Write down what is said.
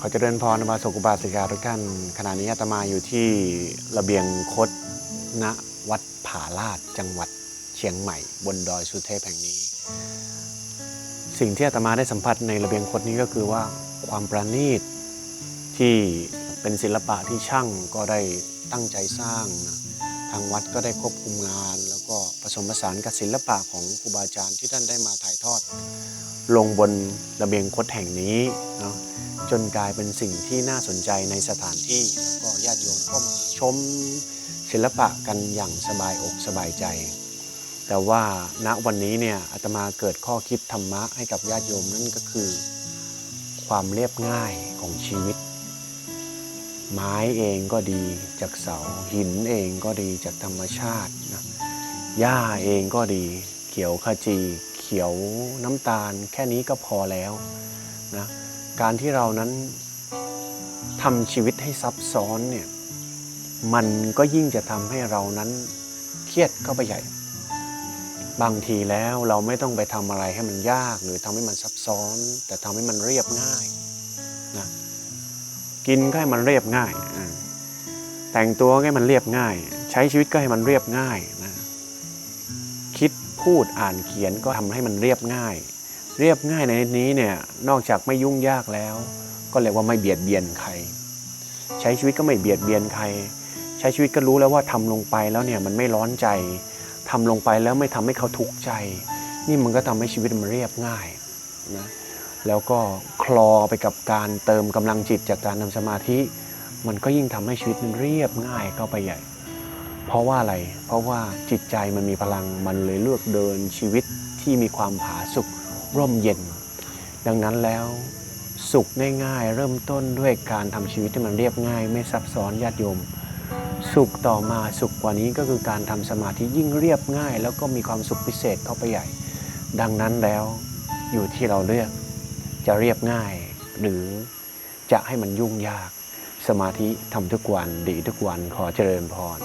ขอเจริญพรมาสกุบาสิกาทุกท่าน ขณะนี้อาตมาอยู่ที่ระเบียงคดณวัดผาลาดจังหวัดเชียงใหม่ บนดอยสุเทพแห่งนี้ สิ่งที่อาตมาได้สัมผัสในระเบียงคดนี้ก็คือว่าความประณีตที่เป็นศิลปะที่ช่างก็ได้ตั้งใจสร้างนะทางวัดก็ได้ควบคุมงาน แล้วก็ สมผสานกับศิลปะของครูบาอาจารย์ที่ท่านได้มาถ่ายทอด ลงบนระเบียงคดแห่งนี้เนาะจนกลายเป็นสิ่งที่น่าสนใจในสถานที่ แล้วก็ญาติโยมก็มาชมศิลปะกันอย่างสบายอกสบายใจ แต่ว่าณวันนี้เนี่ยอาตมาเกิดข้อคิดธรรมะให้กับญาติโยมนั่นก็คือ ความเรียบง่ายของชีวิต ไม้เองก็ดีจากเสาหินเองก็ดีจากธรรมชาติ หญ้าเองก็ดี เขียวขจี เขียวน้ำตาล แค่นี้ก็พอแล้วนะการที่เรานั้นทำชีวิตให้ซับซ้อนเนี่ยมันก็ยิ่งจะทำให้เรานั้นเครียดเข้าไปใหญ่ บางทีแล้วเราไม่ต้องไปทำอะไรให้มันยากหรือทำให้มันซับซ้อน แต่ทำให้มันเรียบง่ายนะกินก็ให้มันเรียบง่าย แต่งตัวก็ให้มันเรียบง่าย ใช้ชีวิตก็ให้มันเรียบง่าย พูดอ่านเขียนก็ทำให้มันเรียบง่าย เรียบง่ายในนี้เนี่ยนอกจากไม่ยุ่งยากแล้ว ก็เรียกว่าไม่เบียดเบียนใคร ใช้ชีวิตก็ไม่เบียดเบียนใคร ใช้ชีวิตก็รู้แล้วว่าทำลงไปแล้วเนี่ยมันไม่ร้อนใจทำลงไปแล้วไม่ทำให้เขาทุกข์ใจ นี่มันก็ทำให้ชีวิตมันเรียบง่ายนะแล้วก็คลอไปกับการเติมกำลังจิตจากการทำสมาธิ มันก็ยิ่งทำให้ชีวิตมันเรียบง่ายเข้าไปใหญ่ เพราะว่าอะไร เพราะว่าจิตใจมันมีพลังมันเลยเลือกเดินชีวิตที่มีความผาสุกร่มเย็น ดังนั้นแล้วสุขง่ายๆ เริ่มต้นด้วยการทำชีวิตที่มันเรียบง่าย ไม่ซับซ้อนญาติโยม สุขต่อมาสุขกว่านี้ก็คือการทำสมาธิยิ่งเรียบง่าย แล้วก็มีความสุขพิเศษเข้าไปใหญ่ ดังนั้นแล้วอยู่ที่เราเลือกจะเรียบง่าย หรือจะให้มันยุ่งยาก สมาธิทำทุกวันดีทุกวันขอเจริญพร